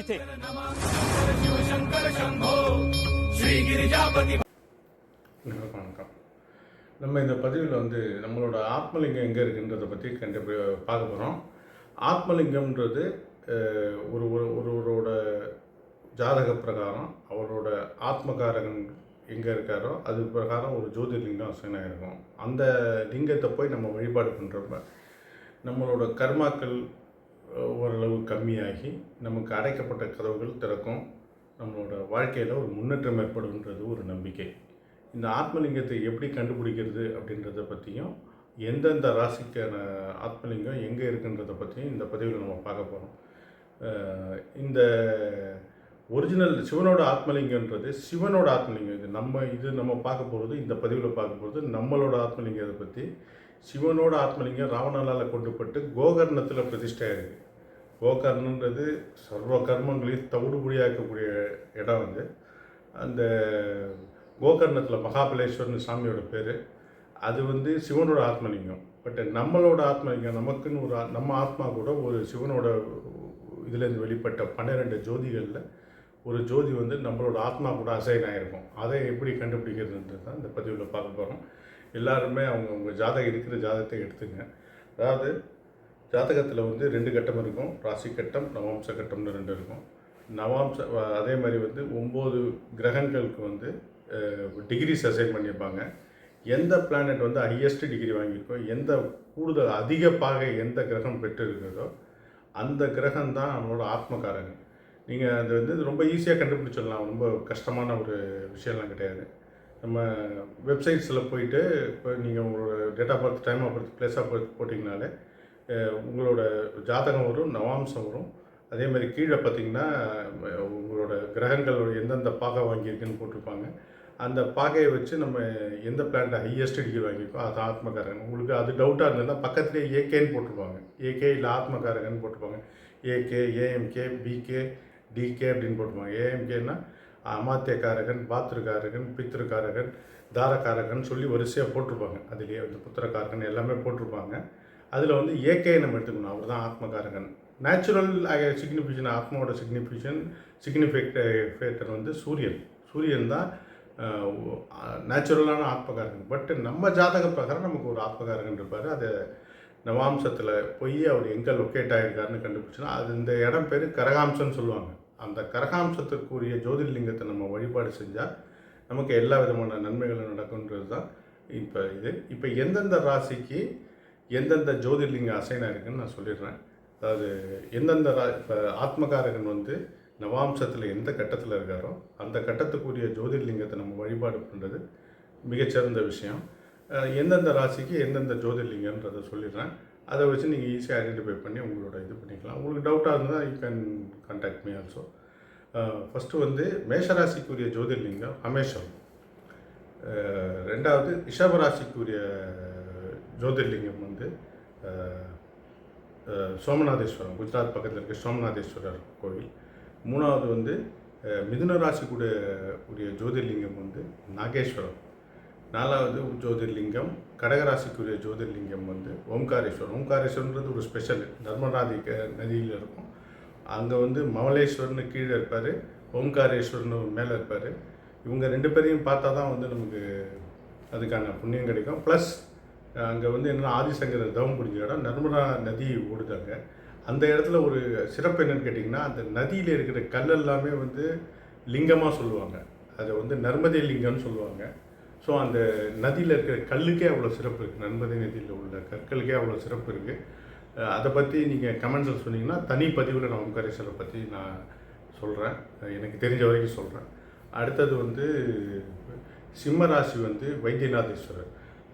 इथे. வணக்கம் நம்ம இந்த பதிவில் வந்து நம்மளோட ஆத்மலிங்கம் எங்கே இருக்குன்றதை பற்றி கண்டு பார்க்க போகிறோம் ஆத்மலிங்கம்ன்றது ஒரு ஒரு ஒருவரோட ஜாதக பிரகாரம் அவரோட ஆத்மகாரகன் எங்கே இருக்காரோ அது பிரகாரம் ஒரு ஜோதிர்லிங்கம் அசைனாக இருக்கும். அந்த லிங்கத்தை போய் நம்ம வழிபாடு பண்ணுறப்ப நம்மளோட கர்மாக்கள் ஓரளவு கம்மியாகி நமக்கு அடைக்கப்பட்ட கதவுகள் திறக்கும் நம்மளோட வாழ்க்கையில் ஒரு முன்னேற்றம் ஏற்படும்ன்றது ஒரு நம்பிக்கை. இந்த ஆத்மலிங்கத்தை எப்படி கண்டுபிடிக்கிறது அப்படின்றத பற்றியும் எந்தெந்த ராசிக்கான ஆத்மலிங்கம் எங்கே இருக்குன்றத பற்றியும் இந்த பதிவில் நம்ம பார்க்க போகிறோம் இந்த ஒரிஜினல் சிவனோட ஆத்மலிங்கன்றது சிவனோட ஆத்மலிங்கம் இது. நம்ம இது நம்ம பார்க்க போகிறது இந்த பதிவில் பார்க்க போகிறது நம்மளோட ஆத்மலிங்கத்தை பற்றி சிவனோட ஆத்மலிங்கம் ராவணலால் கொண்டுபட்டு கோகர்ணத்தில் பிரதிஷ்டை இருக்குது கோகர்ணன்றது சர்வ கர்மங்களையும் தவிடுபடியாக்கக்கூடிய இடம் வந்து அந்த கோகர்ணத்தில் மகாபலேஸ்வரன் சாமியோட பேர். அது வந்து சிவனோட ஆத்மலிங்கம். பட் நம்மளோட ஆத்மலிங்கம் நமக்குன்னு ஒரு நம்ம ஆத்மா கூட ஒரு சிவனோட இதுலேருந்து வெளிப்பட்ட பன்னிரெண்டு ஜோதிகளில் ஒரு ஜோதி வந்து நம்மளோட ஆத்மா கூட அசைன் ஆகிருக்கும் அதை எப்படி கண்டுபிடிக்கிறதுன்றது தான் இந்த பதிவில் பார்க்க போகிறோம் எல்லாருமே அவங்கவுங்க ஜாதகம் இருக்கிற ஜாதகத்தை எடுத்துங்க. அதாவது ஜாதகத்தில் வந்து ரெண்டு கட்டம் இருக்கும். ராசி கட்டம் நவாம்ச கட்டம்னு ரெண்டு இருக்கும். நவாம்ச அதே மாதிரி வந்து ஒம்பது கிரகங்களுக்கு வந்து டிகிரிஸ் அசைன் பண்ணியிருப்பாங்க. எந்த பிளானட் வந்து ஹையஸ்ட் டிகிரி வாங்கியிருக்கோ எந்த கூடுதல் அதிக பாகை எந்த கிரகம் பெற்றிருக்கிறதோ அந்த கிரகம் தான் நம்மளோட ஆத்மகாரங்க நீங்கள் அது வந்து ரொம்ப ஈஸியாக கண்டுபிடிச்சிடலாம். ரொம்ப கஷ்டமான ஒரு விஷயம்லாம் கிடையாது. நம்ம வெப்சைட்ஸில் போயிட்டு இப்போ நீங்கள் உங்களோட date of birth time of birth place of birth போட்டிங்கனாலே உங்களோட ஜாதகம் வரும் நவாம்சம் வரும். அதே மாதிரி கீழே பார்த்தீங்கன்னா உங்களோட கிரகங்களோட எந்தெந்த பாகை வாங்கியிருக்குன்னு போட்டிருப்பாங்க. அந்த பாகையை வச்சு நம்ம எந்த பிளான்ட் ஹையஸ்ட் டிகிரி வாங்கியிருக்கோம்? அது ஆத்மகாரகன். உங்களுக்கு அது டவுட்டாக இருந்ததுன்னா பக்கத்துலேயே ஏகேன்னு போட்டிருப்பாங்க. ஏகே இல்லை ஆத்மகாரகன் போட்டிருப்பாங்க. ஏகே ஏஎம்கே பிகே டிகே அப்படின்னு போட்டிருப்பாங்க. ஏஎம்கேன்னா அமாத்தியக்காரகன் பாத்திருக்காரகன் பித்திருக்காரகன் தாரக்காரகன் சொல்லி வரிசையாக போட்டிருப்பாங்க. அதுலேயே வந்து புத்திரக்காரகன் எல்லாமே போட்டிருப்பாங்க. அதில் வந்து ஏகே நம்ம எடுத்துக்கணும். அவர் தான் ஆத்மகாரகன் நேச்சுரல் சிக்னிஃபிகேஷன் ஆத்மாவோட சிக்னிஃபிகேஷன் சிக்னிஃபேக்டர் வந்து சூரியன். சூரியன் தான் நேச்சுரலான ஆத்மகாரகன். பட் நம்ம ஜாதக பிரகாரம் நமக்கு ஒரு ஆத்மகாரகன் இருப்பார். அதை நவாம்சத்தில் போய் அவர் எங்கே லொக்கேட் ஆகிருக்காருன்னு கண்டுபிடிச்சுன்னா அது இந்த இடம் பேர் கரகாம்சம்னு சொல்லுவாங்க. அந்த கரகாம்சத்துக்குரிய ஜோதிர்லிங்கத்தை நம்ம வழிபாடு செஞ்சால் நமக்கு எல்லா விதமான நன்மைகளும் நடக்குன்றது தான் இப்போ இது. இப்போ எந்தெந்த ராசிக்கு எந்தெந்த ஜோதிர்லிங்கம் அசைனாக இருக்குன்னு நான் சொல்லிடுறேன். அதாவது எந்தெந்த ரா இப்போ ஆத்மகாரகன் வந்து நவாம்சத்தில் எந்த கட்டத்தில் இருக்காரோ அந்த கட்டத்துக்குரிய ஜோதிர்லிங்கத்தை நம்ம வழிபாடு பண்ணுறது மிகச்சிறந்த விஷயம். எந்தெந்த ராசிக்கு எந்தெந்த ஜோதிர்லிங்கன்றதை சொல்லிடுறேன். அதை வச்சு நீங்கள் ஈஸியாக ஐடென்டிஃபை பண்ணி உங்களோட இது பண்ணிக்கலாம். உங்களுக்கு டவுட்டாக இருந்தால் you can contact me also first வந்து மேஷராசிக்குரிய ஜோதிர்லிங்கம் அமேஷம். ரெண்டாவது ரிஷபராசிக்குரிய ஜோதிர்லிங்கம் வந்து சோமநாதேஸ்வரம் குஜராத் பக்கத்தில் இருக்க சோமநாதேஸ்வரர் கோவில். மூணாவது வந்து மிதுன ராசி கூட உரிய ஜோதிர்லிங்கம் வந்து நாகேஸ்வரம். நாலாவது ஜோதிர்லிங்கம் கடகராசிக்குரிய ஜோதிர்லிங்கம் வந்து ஓம்காரேஸ்வரம். ஓம்காரேஸ்வரன்றது ஒரு ஸ்பெஷல் நர்மநாதி க- நதியில் இருக்கும். அங்கே வந்து மமலேஸ்வரன்னு கீழே இருப்பார் ஓம்காரேஸ்வரன் மேலே இருப்பார். இவங்க ரெண்டு பேரையும் பார்த்தா தான் வந்து நமக்கு அதுக்கான புண்ணியம் கிடைக்கும். ப்ளஸ் அங்கே வந்து என்னென்னா ஆதிசங்கரர் தவம் புரிஞ்ச இடம். நர்மதா நதி ஓடுதாங்க. அந்த இடத்துல ஒரு சிறப்பு என்னன்னு கேட்டிங்கன்னா அந்த நதியில் இருக்கிற கல் எல்லாமே வந்து லிங்கமாக சொல்லுவாங்க. அதை வந்து நர்மதை லிங்கம்னு சொல்லுவாங்க. ஸோ அந்த நதியில் இருக்கிற கல்லுக்கே அவ்வளோ சிறப்பு இருக்குது நர்மதை நதியில் உள்ள கற்களுக்கே அவ்வளோ சிறப்பு இருக்குது அதை பற்றி நீங்கள் கமெண்ட்ஸில் சொன்னீங்கன்னா தனி பதிவில் நான் ஓம்காரேஸ்வரை பற்றி நான் சொல்கிறேன் எனக்கு தெரிஞ்ச வரைக்கும் சொல்கிறேன் அடுத்தது வந்து சிம்ம ராசி வந்து வைத்தியநாதேஸ்வரர்.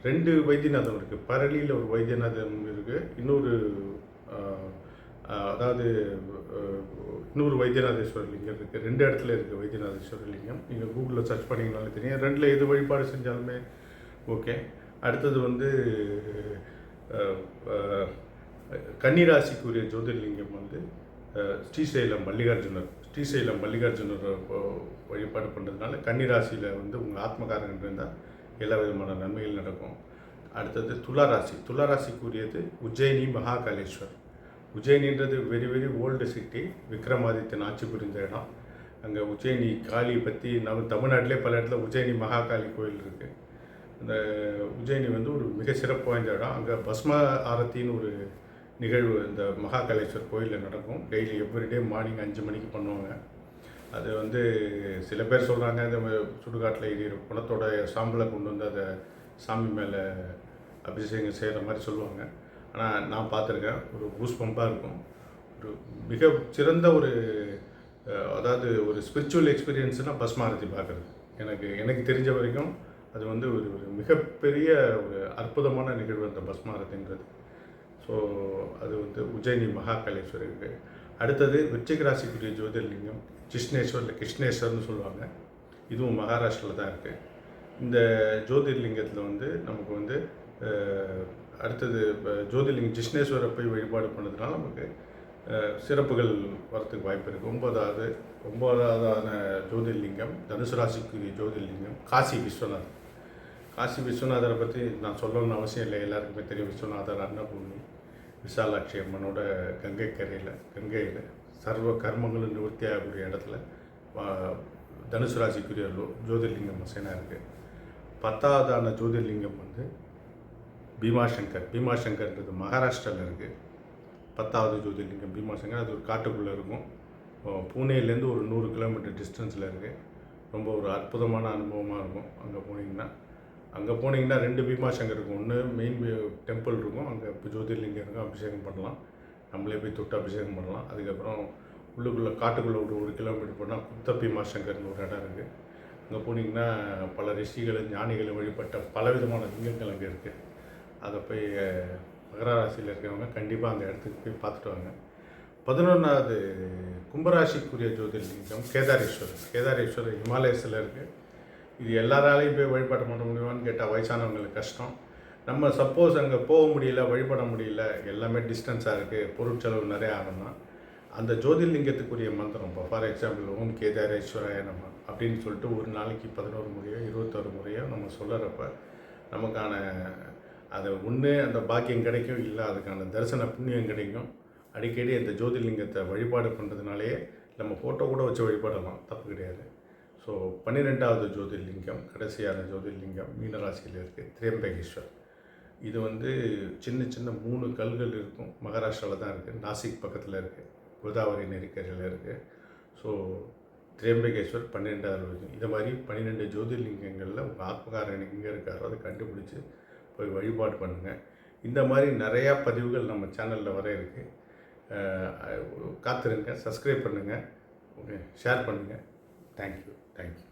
ரெண்டு வைத்தியநாதம் இருக்குது பரளியில் ஒரு வைத்தியநாதம் இருக்குது இன்னொரு அதாவது இன்னொரு வைத்தியநாதேஸ்வரர் லிங்கம் இருக்குது ரெண்டு இடத்துல இருக்குது வைத்தியநாதேஸ்வரர் லிங்கம். நீங்கள் கூகுளில் சர்ச் பண்ணிங்கனாலே தெரியும். ரெண்டில் எது வழிபாடு செஞ்சாலுமே ஓகே. அடுத்தது வந்து கன்னிராசிக்குரிய ஜோதிர்லிங்கம் வந்து ஸ்ரீசைலம் மல்லிகார்ஜுனர். ஸ்ரீசைலம் மல்லிகார்ஜுனர் வழிபாடு பண்ணுறதுனால கன்னிராசியில் வந்து உங்கள் ஆத்மகாரகன் இருந்தால் எல்லா விதமான நன்மைகள் நடக்கும். அடுத்தது துளாராசி. துளாராசிக்குரியது Ujjaini Mahakaleshwar. உஜ்ஜயினின்றது very very old city Vikramadityan ஆட்சி புரிந்த இடம். அங்கே உஜ்ஜயினி காளி பற்றி நம்ம தமிழ்நாட்டிலே பல இடத்துல உஜ்ஜயினி மகாகாளி கோயில் இருக்குது அந்த உஜ்ஜயினி வந்து ஒரு மிக சிறப்பு வாய்ந்த இடம். அங்கே பஸ்ம ஆரத்தின்னு ஒரு நிகழ்வு இந்த மகாகாலேஸ்வர் கோயிலில் நடக்கும். டெய்லி எவ்ரிடே மார்னிங் அஞ்சு மணிக்கு பண்ணுவாங்க. அது வந்து சில பேர் சொல்கிறாங்க இந்த சுடுகாட்டில் எரியிற குணத்தோட சாம்பலை கொண்டு வந்து அதை சாமி மேலே அபிஷேகம் செய்கிற மாதிரி சொல்லுவாங்க. ஆனால் நான் பார்த்துருக்கேன் ஒரு பூஸ் பம்பாக இருக்கும். ஒரு மிக சிறந்த ஒரு அதாவது ஒரு ஸ்பிரிச்சுவல் எக்ஸ்பீரியன்ஸ்னால் பஸ்மாரதி பார்க்குறது. எனக்கு எனக்கு தெரிஞ்ச வரைக்கும் அது வந்து ஒரு ஒரு மிகப்பெரிய ஒரு அற்புதமான நிகழ்வு அந்த பஸ்மாரதின்றது ஸோ அது வந்து உஜயினி மகாகாலேஸ்வரருக்கு அடுத்தது விருச்சிக ராசிக்குரிய ஜோதிர்லிங்கம் கிருஷ்ணேஸ்வர் இல்லை கிருஷ்ணேஸ்வர்னு சொல்லுவாங்க. இதுவும் மகாராஷ்டிரில் தான் இருக்குது இந்த ஜோதிர்லிங்கத்தில் வந்து நமக்கு வந்து அடுத்தது இப்போ ஜோதிர்லிங்கம் கிருஷ்ணேஸ்வரை போய் வழிபாடு பண்ணதுனால நமக்கு சிறப்புகள் வரத்துக்கு வாய்ப்பு இருக்குது ஒன்பதாவது ஒன்பதாவதான ஜோதிர்லிங்கம் தனுசு ராசிக்குரிய ஜோதிர்லிங்கம் காசி விஸ்வநாத் காசி விஸ்வநாதரை பற்றி நான் சொல்லணும்னு அவசியம் இல்லை. எல்லாருக்குமே தெரியும் விஸ்வநாதர் அன்னபூமி விசாலாட்சி அம்மனோட கங்கை கரையில் கங்கையில் சர்வ கர்மங்களும் நிவர்த்தி ஆகக்கூடிய இடத்துல தனுசு ராசிக்குரிய ஜோதிர்லிங்கம் சேனா இருக்குது பத்தாவதான ஜோதிர்லிங்கம் வந்து பீமாசங்கர். பீமாசங்கர்ன்றது மகாராஷ்டிராவில் இருக்குது பத்தாவது ஜோதிர்லிங்கம் பீமாசங்கர் அது ஒரு காட்டுக்குள்ளே இருக்கும். பூனேலேருந்து ஒரு நூறு கிலோமீட்டர் டிஸ்டன்ஸில் இருக்குது ரொம்ப ஒரு அற்புதமான அனுபவமாக இருக்கும் அங்கே போனீங்கன்னா. அங்கே போனீங்கன்னா ரெண்டு பீமாசங்கர் இருக்கும். ஒன்று மெயின் டெம்பிள் இருக்கும். அங்கே இப்போ ஜோதிர்லிங்கம் இருக்கும் அபிஷேகம் பண்ணலாம். நம்மளே போய் தொட்டு அபிஷேகம் பண்ணலாம். அதுக்கப்புறம் உள்ளுக்குள்ளே காட்டுக்குள்ளே ஒரு ஒரு கிலோமீட்டர் போனால் குப்த பீமாசங்கர்னு ஒரு இடம் இருக்குது அங்கே போனீங்கன்னா பல ரிஷிகளை ஞானிகளை வழிபட்ட பலவிதமான லிங்கங்கள் அங்கே இருக்குது அதை போய் அஹ், மகர ராசியில் இருக்கிறவங்க கண்டிப்பாக அந்த இடத்துக்கு போய் பார்த்துட்டு வாங்க. பதினொன்றாவது கும்பராசிக்குரிய ஜோதிர்லிங்கம் கேதாரேஸ்வரர். கேதாரேஸ்வரர் ஹிமாலயஸில் இருக்குது இது எல்லாராலையும் போய் வழிபாடு பண்ண முடியுமான்னு கேட்டால் வயசானவங்களுக்கு கஷ்டம். நம்ம சப்போஸ் அங்கே போக முடியல வழிபட முடியல எல்லாமே டிஸ்டன்ஸாக இருக்குது பொருட்செலவு நிறைய ஆகும்னா அந்த ஜோதிர்லிங்கத்துக்குரிய மந்திரம் இப்போ ஃபார் எக்ஸாம்பிள் ஓம் கேதாரேஸ்வராய நம்ம அப்படின்னு சொல்லிட்டு ஒரு நாளைக்கு பதினோரு முறையோ இருபத்தோரு முறையோ நம்ம சொல்லுறப்ப நமக்கான அது ஒன்று அந்த பாக்கியம் கிடைக்கும் இல்லை அதுக்கான தரிசன புண்ணியம் கிடைக்கும். அடிக்கடி அந்த ஜோதிர்லிங்கத்தை வழிபாடு பண்ணுறதுனாலேயே நம்ம ஃபோட்டோ கூட வச்சு வழிபடலாம் தப்பு கிடையாது. ஸோ பன்னிரெண்டாவது ஜோதிர்லிங்கம் கடைசியான ஜோதிர்லிங்கம் மீனராசியில் இருக்குது திரியம்பகேஸ்வர். இது வந்து சின்ன சின்ன மூணு கல்கள் இருக்கும். மகாராஷ்டிராவில் தான் இருக்குது நாசிக் பக்கத்தில் இருக்குது கோதாவரி நெருக்கடியில் இருக்குது ஸோ திரியம்பகேஸ்வர் பன்னிரெண்டாவது இது மாதிரி பன்னிரெண்டு ஜோதிர்லிங்கங்களில் உங்கள் ஆத்மகாரன் எங்கே இருக்காரோ அதை கண்டுபிடிச்சி போய் வழிபாடு பண்ணுங்கள் இந்த மாதிரி நிறையா பதிவுகள் நம்ம சேனலில் வர இருக்குது காத்திருங்க சப்ஸ்கிரைப் பண்ணுங்கள் ஓகே ஷேர் பண்ணுங்கள் தேங்க்யூ தேங்க்யூ